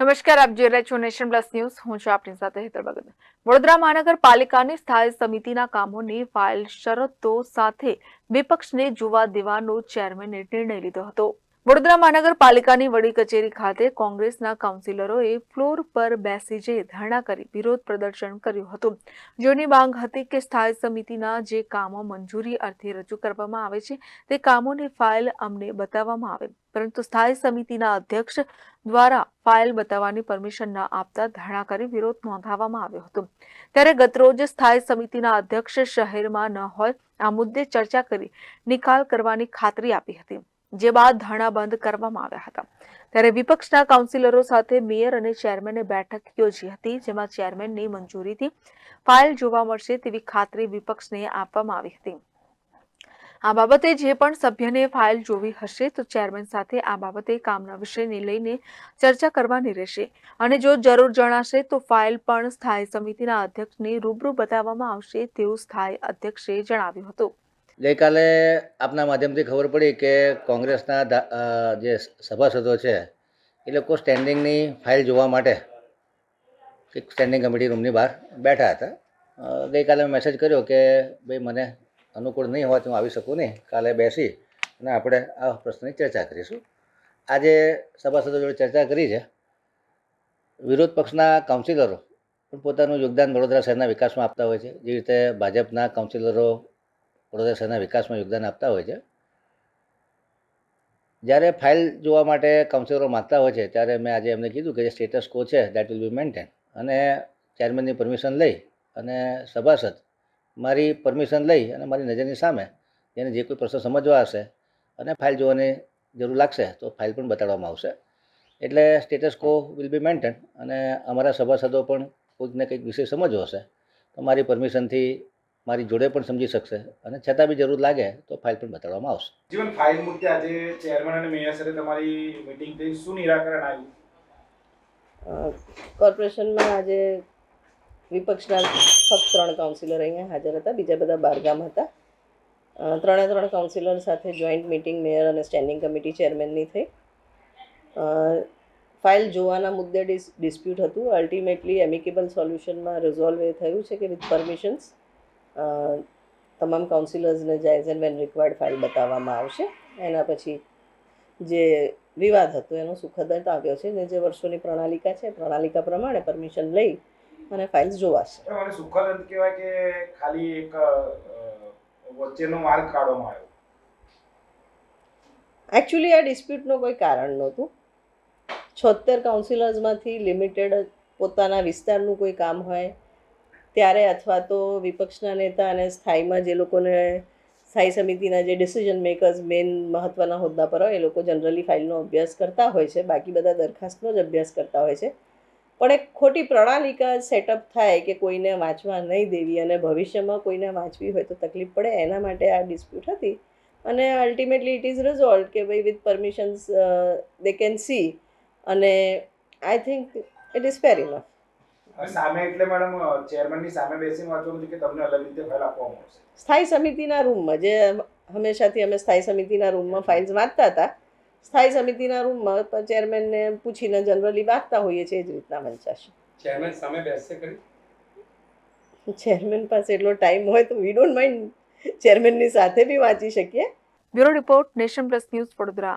નમસ્કાર, આપ જોઈ રહ્યા છો નેશન પ્લસ ન્યૂઝ. હું છું આપની સાથે હેતર ભગત. વડોદરા મહાનગરપાલિકાની સ્થાયી સમિતિના કામોની ફાઇલ શરતો સાથે વિપક્ષને જોવા દેવાનો ચેરમેને નિર્ણય લીધો હતો. વડોદરા મહાનગરપાલિકાની વડી કચેરી ખાતે કોંગ્રેસના કાઉન્સિલરોએ ફ્લોર પર બેસી જઈ ધરણા કરી વિરોધ પ્રદર્શન કર્યું હતું. જેની માંગ હતી કે સ્થાયી સમિતિના જે કામો મંજૂરી અર્થે રજૂ કરવામાં આવે છે, તે કામોની ફાઇલ અમને બતાવવામાં આવે. પરંતુ સ્થાયી સમિતિના અધ્યક્ષ દ્વારા ફાઇલ બતાવવાની પરમિશન ન આપતા ધરણા કરી વિરોધ નોંધાવવામાં આવ્યો હતો. ત્યારે ગતરોજ સ્થાયી સમિતિના અધ્યક્ષ શહેરમાં ન હોય, આ મુદ્દે ચર્ચા કરી નિકાલ કરવાની ખાતરી આપી હતી. જે બાદ ધરણા બંધ કરવામાં આવ્યા હતા. ત્યારે વિપક્ષના કાઉન્સિલરો સાથે મેયર અને ચેરમેને બેઠક યોજી હતી, જેમાં ચેરમેનની મંજૂરીથી ફાઇલ જોવા મળશે તેવી ખાતરી વિપક્ષને આપવામાં આવી હતી. આ બાબતે જે પણ સભ્યને ફાઇલ જોવી હશે, તો ચેરમેન સાથે આ બાબતે કામના વિષયને લઈને ચર્ચા કરવાની રહેશે. અને જો જરૂર જણાશે, તો ફાઇલ પણ સ્થાયી સમિતિના અધ્યક્ષને રૂબરૂ બતાવવામાં આવશે તેવું સ્થાયી અધ્યક્ષે જણાવ્યું હતું. ગઈકાલે આપના માધ્યમથી ખબર પડી કે કોંગ્રેસના જે સભાસદો છે, એ લોકો સ્ટેન્ડિંગની ફાઇલ જોવા માટે એક સ્ટેન્ડિંગ કમિટી રૂમની બહાર બેઠા હતા. ગઈકાલે મેં મેસેજ કર્યો કે, ભાઈ, મને અનુકૂળ નહીં હોવાથી હું આવી શકું નહીં. કાલે બેસી અને આપણે આ પ્રશ્નની ચર્ચા કરીશું. આજે સભાસદો જોડે ચર્ચા કરી છે. વિરોધ પક્ષના કાઉન્સિલરો પણ પોતાનું યોગદાન વડોદરા શહેરના વિકાસમાં આપતા હોય છે. જે રીતે ભાજપના કાઉન્સિલરો વડોદરા વિકાસમાં યોગદાન આપતા હોય છે. જ્યારે ફાઇલ જોવા માટે કાઉન્સિલરો માગતા હોય છે, ત્યારે મેં આજે એમને કીધું કે જે સ્ટેટસ કો છે દેટ વિલ બી મેન્ટેન અને ચેરમેનની પરમિશન લઈ અને સભાસદ મારી પરમિશન લઈ અને મારી નજરની સામે એને જે કોઈ પ્રશ્ન સમજવા હશે અને ફાઇલ જોવાની જરૂર લાગશે, તો ફાઇલ પણ બતાડવામાં આવશે. એટલે સ્ટેટસ કો વિલ બી મેન્ટેન અને અમારા સભાસદો પણ કોઈકને કંઈક વિષય સમજવો હશે. તો મારી પરમિશનથી મારી જોડે પણ સમજી શકશે અને છતાં બી જરૂર લાગે તો ફાઇલ પણ બતાડવામાં આવશે. જીવન ફાઇલ મુદ્દે આજે ચેરમેન અને મેયર સાથે તમારી મીટિંગ થઈ. શું નિરાકરણ આવ્યું? કોર્પોરેશનમાં આજે વિપક્ષના ફક્ત ત્રણ કાઉન્સિલર અહીંયા હાજર હતા. બીજા બધા બહારગામ હતા. ત્રણે ત્રણ કાઉન્સિલર સાથે જોઈન્ટ મિટિંગ મેયર અને સ્ટેન્ડિંગ કમિટી ચેરમેનની થઈ. ફાઇલ જોવાના મુદ્દે ડિસ ડિસ્પ્યુટ હતું. અલ્ટિમેટલી એમિકેબલ સોલ્યુશનમાં રિઝોલ્વ એ થયું છે કે વિથ પરમિશન્સ તમામ કાઉન્સિલર્સને as and when required file બતાવવામાં આવશે. એના પછી જે વિવાદ હતો એનો સુખદ અંત આવ્યો છે ને જે વર્ષોની પ્રણાલિકા છે પ્રણાલિકા પ્રમાણે પરમિશન લઈ અને ફાઇલ્સ જોવાશે. મને સુખદ અંત કહેવાય કે ખાલી એક વચ્ચેનો માર્ગ કાઢવામાં આવ્યો? એકચ્યુઅલી આ ડિસ્પ્યુટનું કોઈ કારણ નહોતું. છોતેર કાઉન્સિલર્સમાંથી લિમિટેડ પોતાના વિસ્તારનું કોઈ કામ હોય ત્યારે અથવા તો વિપક્ષના નેતા અને સ્થાયીમાં જે લોકોને સ્થાયી સમિતિના જે ડિસિઝન મેકર્સ મેઇન મહત્ત્વના હોદ્દા પર હોય, એ લોકો જનરલી ફાઇલનો અભ્યાસ કરતા હોય છે. બાકી બધા દરખાસ્તનો જ અભ્યાસ કરતા હોય છે. પણ એક ખોટી પ્રણાલિકા સેટઅપ થાય કે કોઈને વાંચવા નહીં દેવી અને ભવિષ્યમાં કોઈને વાંચવી હોય તો તકલીફ પડે, એના માટે આ ડિસ્પ્યુટ હતી. અને અલ્ટિમેટલી ઇટ ઇઝ રિઝોલ્વ કે ભાઈ with permissions they can see અને I think it is fair enough સામે એટલે મેડમ ચેરમેનની સામે બેસીને વાંચવાનું છે કે તમને અલગ રીતે ફાઇલ આપવામાં આવશે સ્થાયી સમિતિના રૂમમાં જે હંમેશાથી અમે સ્થાયી સમિતિના રૂમમાં ફાઇલ્સ વાંચતા હતા સ્થાયી સમિતિના રૂમમાં ચેરમેનને પૂછીને જનરલી વાંચતા હોઈએ છીએ એ જ રીતના વંચાશે ચેરમેન સામે બેસશે કરી ચેરમેન પાસે એટલો ટાઈમ હોય તો વી ડોન્ટ માઇન્ડ ચેરમેનની સાથે બી વાંચી શકીએ. Bureau report nation plus news Vadodara.